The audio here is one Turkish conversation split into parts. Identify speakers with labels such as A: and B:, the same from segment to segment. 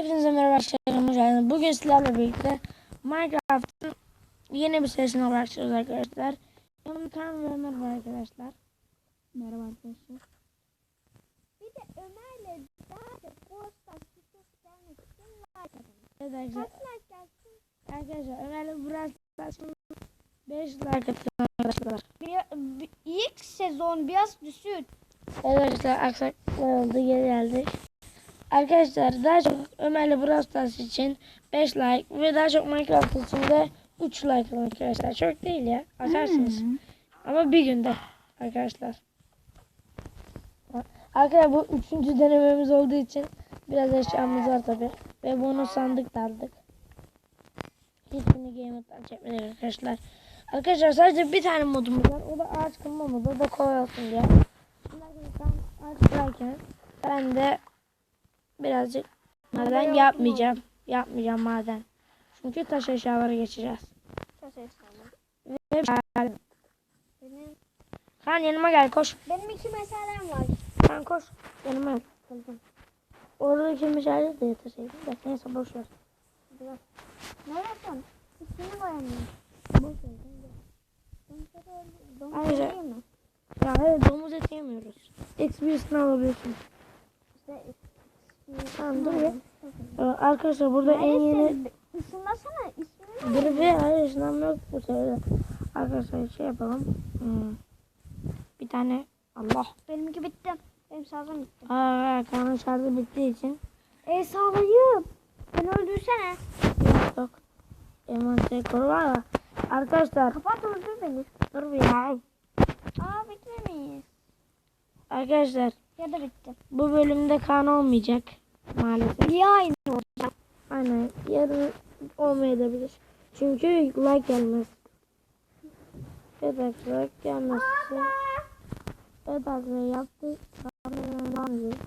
A: Hepinize merhaba arkadaşlar. Bugün sizlerle birlikte Minecraft'ın yeni bir serisine başlıyoruz arkadaşlar. Yanımda Kaan ve Ömer var arkadaşlar. Merhaba arkadaşlar.
B: Bir de Ömer'le daha çok Ghostbusters videosu gelmek için like.
A: Evet arkadaşlar.
B: Kaç like gelsin?
A: Arkadaşlar Ömer'le Brawl Stars'ın 5 like atın arkadaşlar.
B: Bir, bir- ilk sezon biraz düşük.
A: Evet arkadaşlar aksaklar oldu geri geldik. Arkadaşlar daha çok Ömer'le Brawl için 5 like ve daha çok Minecraft için de 3 like alın arkadaşlar. Çok değil ya. Atarsınız. Ama bir günde arkadaşlar. Arkadaşlar bu üçüncü denememiz olduğu için biraz eşyamız var tabi. Ve bunu sandık da aldık. Hiçbirini game mode'dan çekmedik arkadaşlar. Arkadaşlar sadece bir tane modumuz var. O da ağaç kırma modu. O da kolay olsun diye. Şimdi arkadaşlar ağaç kırarken ben de birazcık maden yapmayacağım. Yapmayacağım maden. Çünkü taş eşyalara geçeceğiz.
B: Efsane.
A: Ve
B: Benim,
A: Kaan yanıma gel koş.
B: benim iki meselem var.
A: Sen koş. Yanıma gel. Oradaki meşale de yatırsaydın da. Neyse boş ver.
B: Neresin? İsmini koyamıyorum.
A: Boş ver.
B: Domuz mi?
A: Ya hayır domuz eti yemiyoruz. XP'sini alabilirsin.
B: İşte
A: Tamam dur ya. Ee, Arkadaşlar burada en yeni...
B: Neresin? Isınlasana ismini mi?
A: Dur bir hayır sınav yok bu sefer. Arkadaşlar şey yapalım. Hmm. Bir tane Allah.
B: Benimki bitti. Benim sağlığım bitti.
A: Aa, kanın şarjı bittiği için
B: E sağlayayım. Beni öldürsene.
A: yok yok. Envanter koru var ya. Arkadaşlar
B: Kapat öldür beni.
A: dur bir ya.
B: Aa bitmemiş.
A: Arkadaşlar
B: Ya da bitti.
A: bu bölümde kan olmayacak maalesef.
B: Niye aynı olacak?
A: Aynen yarın olmayabilir. Çünkü like gelmez. Evet arkadaşlar gelmez. Evet arkadaşlar yaptık. Devam ediyoruz.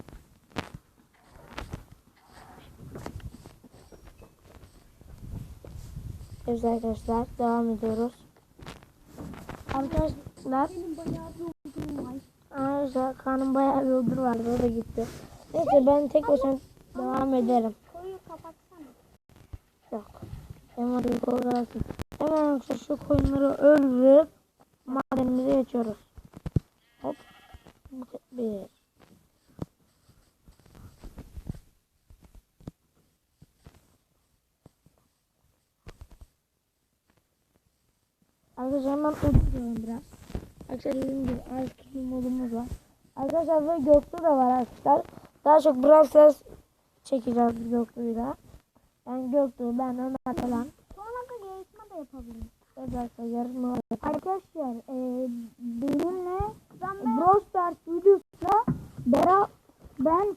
A: Evet arkadaşlar devam ediyoruz. Arkadaşlar. Arkadaşlar kanım bayağı bir odur vardı o da gitti. Neyse ben tek başıma devam ederim.
B: Koyu kapatsana.
A: Yok. Hemen bir kovalasın. Hemen yoksa şu koyunları öldürüp madenimize geçiyoruz. Hop. Bir. Arkadaşlar hemen öldürüyorum biraz. Arkadaşlar dediğim gibi ağaç modumuz var. Arkadaşlar ve Göktuğ da var arkadaşlar. Daha çok Brawl çekeceğiz Göktuğ'yla. Yani Göktuğ, ben, Ömer falan.
B: Sonra da yarışma da yapabiliriz.
A: Evet arkadaşlar yarın var.
B: Arkadaşlar e, benimle Brawl Stars videosuna Bera ben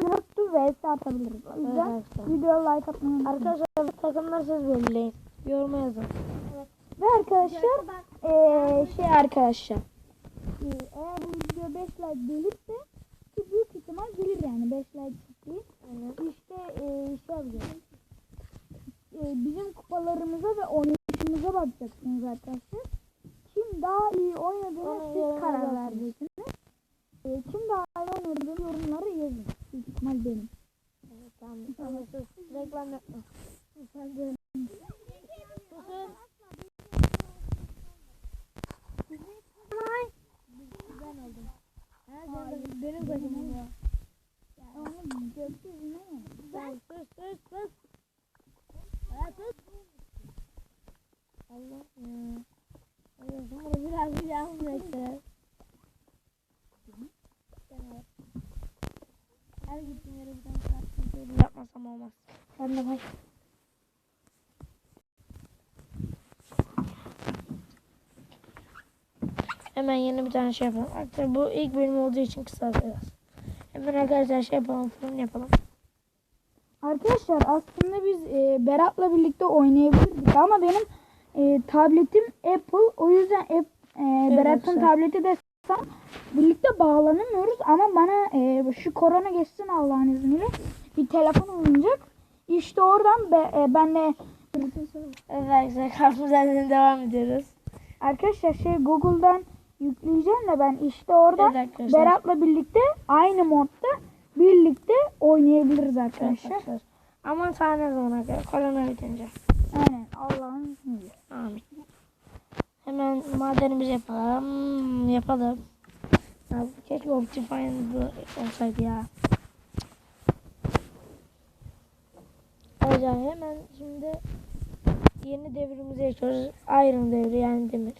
B: Göktuğ vs atabiliriz. O
A: Evet
B: yüzden
A: arkadaşlar.
B: videoya like atmayı unutmayın.
A: Arkadaşlar bu takımları siz belirleyin. Yoruma yazın.
B: Ve arkadaşlar eee şey arkadaşlar. Eee, eğer bu video 5 like gelirse ki büyük ihtimal gelir yani 5 like İşte şey yapacağız. Eee, bizim kupalarımıza ve oynayışımıza bakacaksınız arkadaşlar. Kim daha iyi oynadığını siz karar vereceksiniz. Eee, kim daha iyi oynadığını yorumlara yazın. Büyük ihtimal benim.
A: Evet, tamam. Ama siz reklam yapma.
B: Sen de
A: Susun.
B: Ben oldum. Hayır, benim başıma ya.
A: Yapmasam olmaz.
B: Sen de baş.
A: Hemen yeni bir tane şey yapalım. Arkadaşlar bu ilk bölüm olduğu için kısa biraz. Hemen arkadaşlar şey yapalım, fırın yapalım.
B: Arkadaşlar aslında biz e, Berat'la birlikte oynayabilirdik ama benim e, tabletim Apple o yüzden App, e, Berat'ın tableti de Samsung. birlikte bağlanamıyoruz ama bana e, şu korona geçsin Allah'ın izniyle bir telefon alınacak. İşte oradan be, e, ben de
A: Evet arkadaşlar devam ediyoruz.
B: arkadaşlar şey Google'dan yükleyeceğim de ben işte orada
A: Evet.
B: Berat'la birlikte aynı modda birlikte oynayabiliriz arkadaşlar.
A: Arkadaşlar. Aman ta ne zamana kadar korona bitince.
B: Aynen Allah'ın izniyle.
A: Amin. Hemen madenimizi yapalım. Yapalım. Ya, keşke Optifine bu olsaydı ya. Ayrıca hemen şimdi yeni devrimize geçiyoruz. Iron devri yani demir.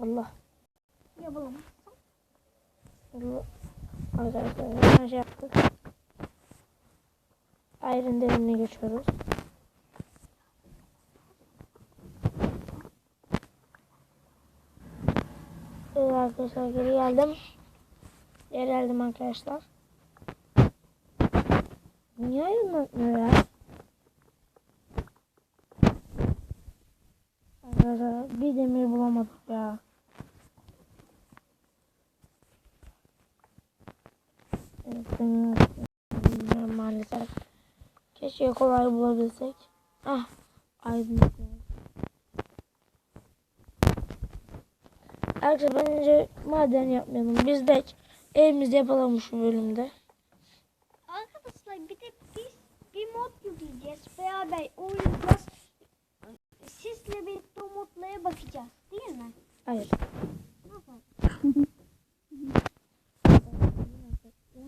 A: Allah.
B: Yapalım.
A: Bu arkadaşlar şey yaptık. Iron devrine geçiyoruz. Evet arkadaşlar geri geldim. Geri geldim arkadaşlar. Niye ayrılmıyor ya? Arkadaşlar bir demir bulamadık ya. Evet, demir maalesef. Keşke kolay bulabilsek. Ah, aydınlık. Arkadaşlar bence maden yapmayalım. Biz de evimizde yapalım şu bölümde.
C: Arkadaşlar bir de biz bir mod yükleyeceğiz. Beraber oynayacağız. Sizle birlikte o modlara bakacağız. Değil mi?
A: Hayır.
C: Nasıl?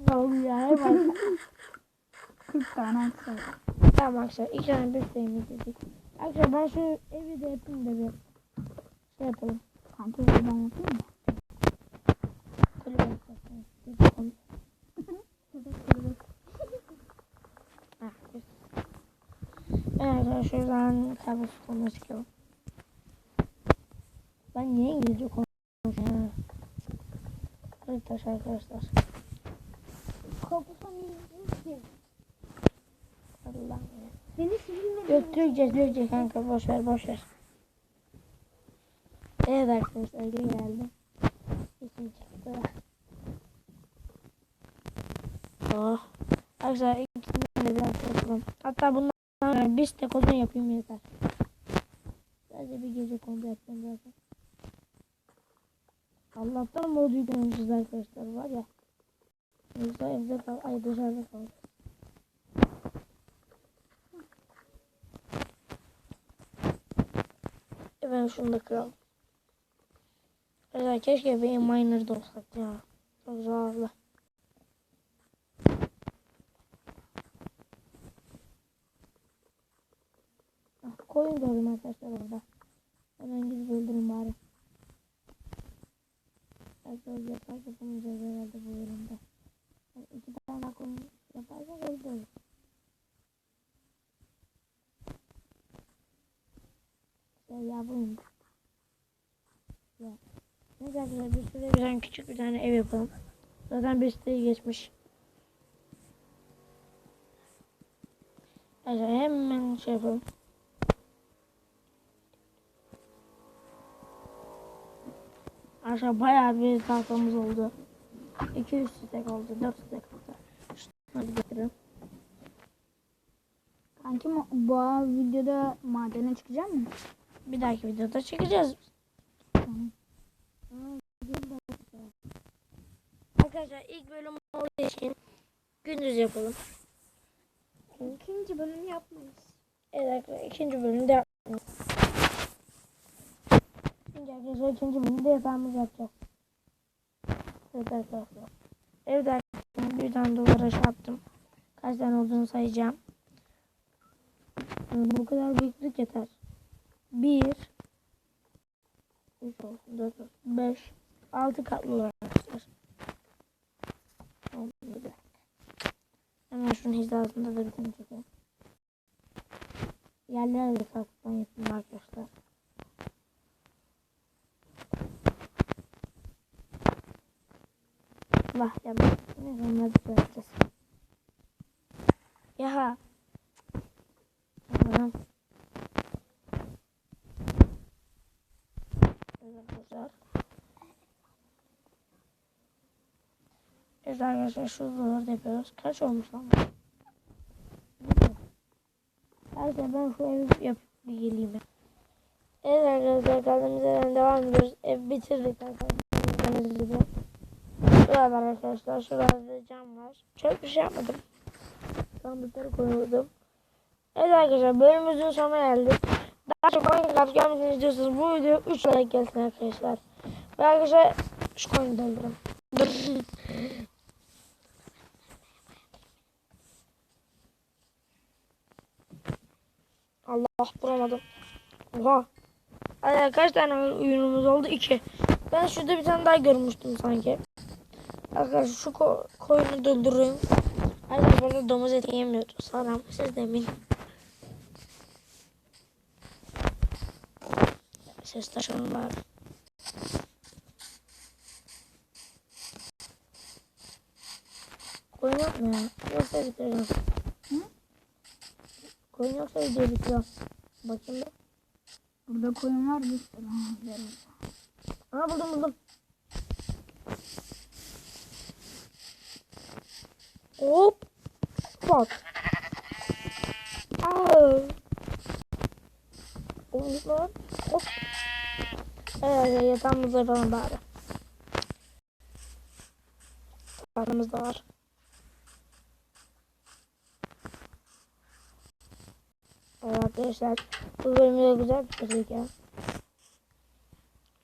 A: Ne oluyor ya? Hemen.
B: 40 tane atsak.
A: tamam arkadaşlar. iki tane bir şeyimiz dedik. Arkadaşlar ben şu evi de yapayım da bir şey yapalım.
B: Kanka ben yapayım mı?
A: Kulübe yapalım. Ben arkadaşlar şuradan kahve sularına çıkalım. Ben niye İngilizce konuşuyorum? ya? Arkadaşlar
C: yüzüm
A: Allah'ım
C: Seni sizinle
A: Yok Türkçe Türkçe kanka boş ver. Evet arkadaşlar geri geldim. İçim çıktı. Oh. Arkadaşlar ikisinden de biraz yapalım. Hatta bundan bir tek odun yapayım yeter. Sadece bir gece kondu yapacağım zaten. Allah'tan mod yüklemişiz arkadaşlar var ya. Yoksa evde kal, ay dışarıda kaldı. Ben şunu da kıralım. Evet, keşke benim miner'da olsak ya. Çok zararlı. Ah, koyun gördüm arkadaşlar orada. Hemen gidip öldürün bari. Arkadaşlar yatak yapamayacağız herhalde bu bölümde. Yani iki tane daha koyun yaparsak öldürürüz. Şey yapayım. Ya. Neyse arkadaşlar bir süre bir tane küçük bir tane ev yapalım. Zaten bir siteyi geçmiş. Arkadaşlar hemen şey yapalım. Arkadaşlar bayağı bir tahtamız oldu. 200 stek oldu, 4 stek oldu. Şunları getirelim.
B: Kanki bu videoda madene çıkacak mı?
A: Bir dahaki videoda çekeceğiz. Arkadaşlar ilk bölüm olduğu için gündüz yapalım.
C: ikinci bölüm yapmayız.
A: Evet arkadaşlar ikinci bölümde yapmayalım. Şimdi arkadaşlar ikinci bölümde yatağımızı yapacağız. Evet arkadaşlar. Evet arkadaşlar bir tane dolara şey yaptım. Kaç tane olduğunu sayacağım. Bu kadar büyüklük yeter. 1 3 olsun 4 olsun 5 6 katlı olarak arkadaşlar. Hemen şunun hizasında da bir tane çekelim. Yerlere de kalkıktan yapayım arkadaşlar. Allah ya ne onları düzelteceğiz. Ya. Allah'ım. Arkadaşlar. Evet arkadaşlar şu zorları yapıyoruz. Kaç olmuş lan? Neyse ben şu evi yapıp geleyim. Evet arkadaşlar kaldığımız devam ediyoruz. Ev bitirdik arkadaşlar. Şurada arkadaşlar. Şurada cam var. Çok bir şey yapmadım. sandıkları koydum. Evet arkadaşlar bölümümüzün sonuna geldik. Daha çok Minecraft gelmesini istiyorsanız bu video 3 like gelsin arkadaşlar. Ve arkadaşlar şu koyunu. Dur. Allah bulamadım. Oha. Ay, kaç tane ürünümüz oldu? 2. Ben şurada bir tane daha görmüştüm sanki. Arkadaşlar şu ko koyunu doldurun. Arkadaşlar burada domuz eti yemiyoruz. Sanırım siz de emin. Ses taşıyorum var. Koyun yok mu ya? Yoksa bitireceğim.
B: Hı?
A: Koyun yoksa video bitiriyorum. Bakayım bir.
B: Burada koyun var zaman.
A: Aa buldum buldum. Hop. Bak. Aa. Lan. Hop. Evet yatağımızda falan bari. Yatağımız da var. Evet arkadaşlar bu bölümü de güzel bitirdik ya.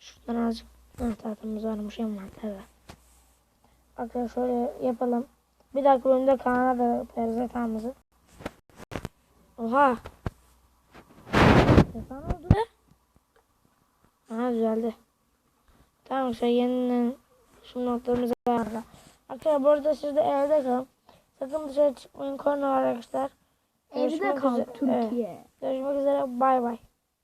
A: Şuradan azıcık Hı, tahtımız varmış en var evet. Arkadaşlar şöyle yapalım. Bir dakika bölümde Kaan'a da yaparız yatağımızı. Oha. Yatağın oldu be. Aha düzeldi. Tamam arkadaşlar yeniden şu noktalarımızı ayarla. Arkadaşlar bu arada siz de evde kalın. Sakın dışarı çıkmayın. Korona var arkadaşlar.
B: Evde kal
A: üzere- Evet.
B: Türkiye.
A: Görüşmek üzere. Bay bay.